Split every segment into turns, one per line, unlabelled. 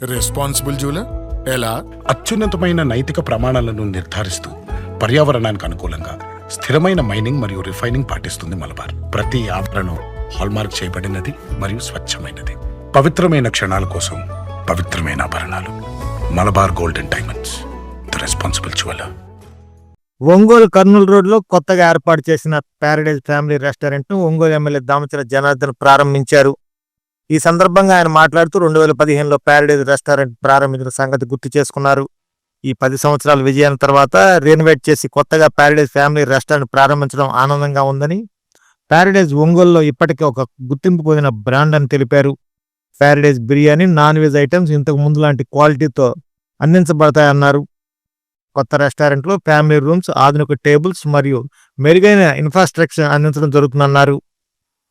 Responsible jeweller ఎలా?
అత్యున్నతమైన నైతిక ప్రమాణాలను నిర్ధారిస్తూ పర్యావరణానికి అనుకూలంగా స్థిరమైన మైనింగ్ మరియు రిఫైనింగ్ పాటిస్తుంది మలబార్. ప్రతి ఆభరణం హాల్మార్క్ చేయబడినది మరియు స్వచ్ఛమైనది. పవిత్రమైన క్షణాల కోసం పవిత్రమైన ఆభరణాలు. Malabar golden diamonds the responsible jeweller
Ongole Kurnool రోడ్లో కొత్తగా ఏర్పాటు చేసిన ప్యారడైజ్ ఫ్యామిలీ రెస్టారెంట్ను ఒంగోలు ఎమ్మెల్యే దామచల జనార్దన్ ప్రారంభించారు. ఈ సందర్భంగా ఆయన మాట్లాడుతూ రెండు వేల పదిహేనులో ప్యారడైజ్ రెస్టారెంట్ ప్రారంభించిన సంగతి గుర్తు చేసుకున్నారు. ఈ పది సంవత్సరాల విజయాల తర్వాత రెనోవేట్ చేసి కొత్తగా ప్యారడైజ్ ఫ్యామిలీ రెస్టారెంట్ ప్రారంభించడం ఆనందంగా ఉందని ప్యారడైజ్ ఒంగోలులో ఇప్పటికే ఒక గుర్తింపు పొందిన బ్రాండ్ అని తెలిపారు. Paradise biryani non veg items ఇంతకు ముందు లాంటి క్వాలిటీతో అందించబడతాయన్నారు కొత్త రెస్టారెంట్లో ఫ్యామిలీ రూమ్స్ ఆధునిక టేబుల్స్ మరియు మెరుగైన ఇన్ఫ్రాస్ట్రక్చర్ అందించడం జరుగుతుందన్నారు.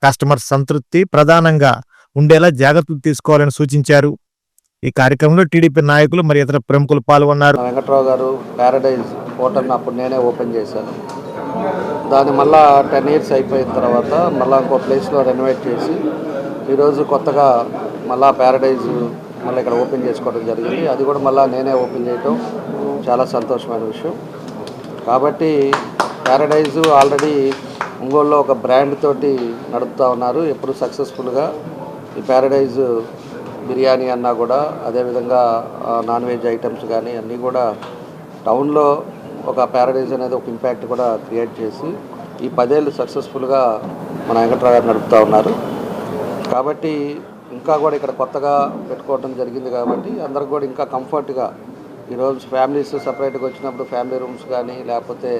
కస్టమర్ సంతృప్తి ప్రధానంగా ఉండేలా జాగ్రత్తలు తీసుకోవాలని సూచించారు. ఈ కార్యక్రమంలో టీడీపీ నాయకులు మరి ఇతర ప్రముఖులు పాల్గొన్నారు.
వెంకట్రావు గారు ప్యారడైజ్ హోటల్ని అప్పుడు నేనే ఓపెన్ చేశాను. దాన్ని మళ్ళా టెన్ ఇయర్స్ అయిపోయిన తర్వాత మళ్ళీ ఇంకో ప్లేస్లో రెనోవేట్ చేసి ఈరోజు కొత్తగా మళ్ళా ప్యారడైజ్ మళ్ళీ ఇక్కడ ఓపెన్ చేసుకోవడం జరిగింది. అది కూడా మళ్ళీ నేనే ఓపెన్ చేయటం చాలా సంతోషమైన విషయం. కాబట్టి ప్యారడైజ్ ఆల్రెడీ ఒంగోలులో ఒక బ్రాండ్ తోటి నడుపుతూ ఉన్నారు. ఎప్పుడు సక్సెస్ఫుల్గా ఈ ప్యారడైజ్ బిర్యానీ అన్నా కూడా అదేవిధంగా నాన్ వెజ్ ఐటమ్స్ కానీ అన్నీ కూడా టౌన్లో ఒక ప్యారడైజ్ అనేది ఒక ఇంపాక్ట్ కూడా క్రియేట్ చేసి ఈ పదేళ్ళు సక్సెస్ఫుల్గా మన వెంకట్రావు గారు నడుపుతూ ఉన్నారు. కాబట్టి ఇంకా కూడా ఇక్కడ కొత్తగా పెట్టుకోవడం జరిగింది కాబట్టి అందరికి కూడా ఇంకా కంఫర్ట్గా ఈరోజు ఫ్యామిలీస్ సపరేట్గా వచ్చినప్పుడు ఫ్యామిలీ రూమ్స్ కానీ లేకపోతే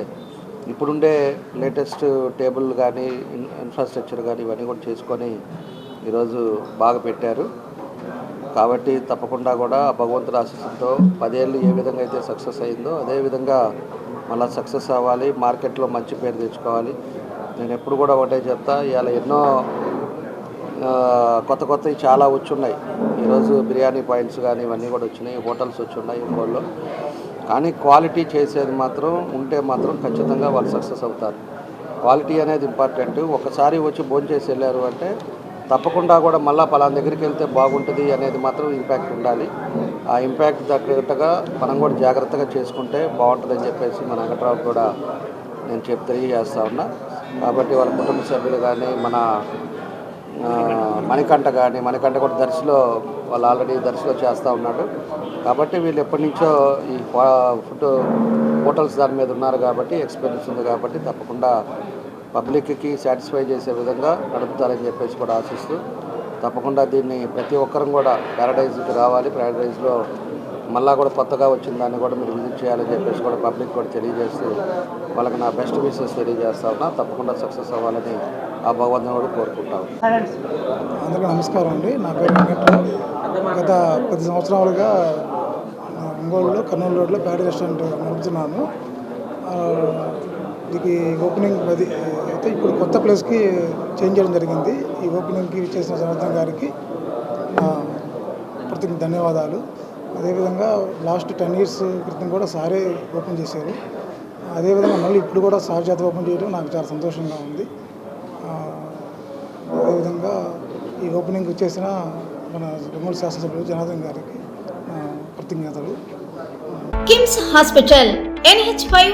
ఇప్పుడుండే లేటెస్ట్ టేబుల్ కానీ ఇన్- ఇన్ఫ్రాస్ట్రక్చర్ కానీ ఇవన్నీ కూడా చేసుకొని ఈరోజు బాగా పెట్టారు. కాబట్టి తప్పకుండా కూడా భగవంతుడు భగవంతుడి పదేళ్ళు ఏ విధంగా అయితే సక్సెస్ అయిందో అదే విధంగా మళ్ళీ సక్సెస్ అవ్వాలి మార్కెట్లో మంచి పేరు తెచ్చుకోవాలి. నేను ఎప్పుడు కూడా ఒకటే చెప్తా ఇవాళ ఎన్నో కొత్త కొత్తవి చాలా వచ్చున్నాయి. ఈరోజు బిర్యానీ పాయింట్స్ కానీ ఇవన్నీ కూడా వచ్చినాయి హోటల్స్ వచ్చున్నాయి ఇంకోళ్ళు. కానీ క్వాలిటీ చేసేది మాత్రం ఉంటే మాత్రం ఖచ్చితంగా వాళ్ళు సక్సెస్ అవుతారు. క్వాలిటీ అనేది ఇంపార్టెంట్. ఒకసారి వచ్చి భోజనం చేసి వెళ్ళారు అంటే తప్పకుండా కూడా మళ్ళీ పలానా దగ్గరికి వెళ్తే బాగుంటుంది అనేది మాత్రం ఇంపాక్ట్ ఉండాలి. ఆ ఇంపాక్ట్ తగ్గట్టుగా మనం కూడా జాగ్రత్తగా చేసుకుంటే బాగుంటుందని చెప్పేసి మన వెంకట్రావు కూడా నేను చెప్పి తెలియజేస్తా ఉన్నా. కాబట్టి వాళ్ళ కుటుంబ సభ్యులు కానీ మన మణికంఠ కానీ మణికంఠ కూడా దర్శిలో వాళ్ళు ఆల్రెడీ దర్శిలో చేస్తూ ఉన్నాడు. కాబట్టి వీళ్ళు ఎప్పటి నుంచో ఈ ఫుడ్ హోటల్స్ దాని మీద ఉన్నారు కాబట్టి ఎక్స్పీరియన్స్ ఉంది కాబట్టి తప్పకుండా పబ్లిక్కి సాటిస్ఫై చేసే విధంగా నడుపుతారని చెప్పేసి కూడా ఆశిస్తూ తప్పకుండా దీన్ని ప్రతి ఒక్కరం కూడా ప్యారడైజ్కి రావాలి. ప్యారడైజ్లో మళ్ళా కూడా కొత్తగా వచ్చిన దాన్ని కూడా మీరు విజిట్ చేయాలని చెప్పేసి కూడా పబ్లిక్ కూడా తెలియజేస్తూ వాళ్ళకి నా బెస్ట్ విషెస్ తెలియజేస్తా ఉన్నా. తప్పకుండా సక్సెస్ అవ్వాలని ఆ భగవంతుని కూడా కోరుకుంటాను
అందరికీ నమస్కారం అండి. నా పేరు గత పది సంవత్సరాలుగా ఒంగోలులో కర్నూలు రోడ్లో ప్యాడ్ రెస్టారెంట్ నడుపుతున్నాను. దీనికి ఓపెనింగ్ అది అయితే ఇప్పుడు కొత్త ప్లేస్కి చేంజ్ చేయడం జరిగింది. ఈ ఓపెనింగ్కి చేసిన జనార్దన్ గారికి ప్రతి ధన్యవాదాలు. అదేవిధంగా లాస్ట్ టెన్ ఇయర్స్ క్రితం కూడా సారే ఓపెన్ చేశారు. అదేవిధంగా మళ్ళీ ఇప్పుడు కూడా సార్ చేత ఓపెన్ చేయడం నాకు చాలా సంతోషంగా ఉంది. అదేవిధంగా ఈ ఓపెనింగ్ వచ్చేసిన మన రిమోట్ శాసనసభ్యులు జనార్దన్ గారికి కృతజ్ఞతలు
KIMS hospital NH five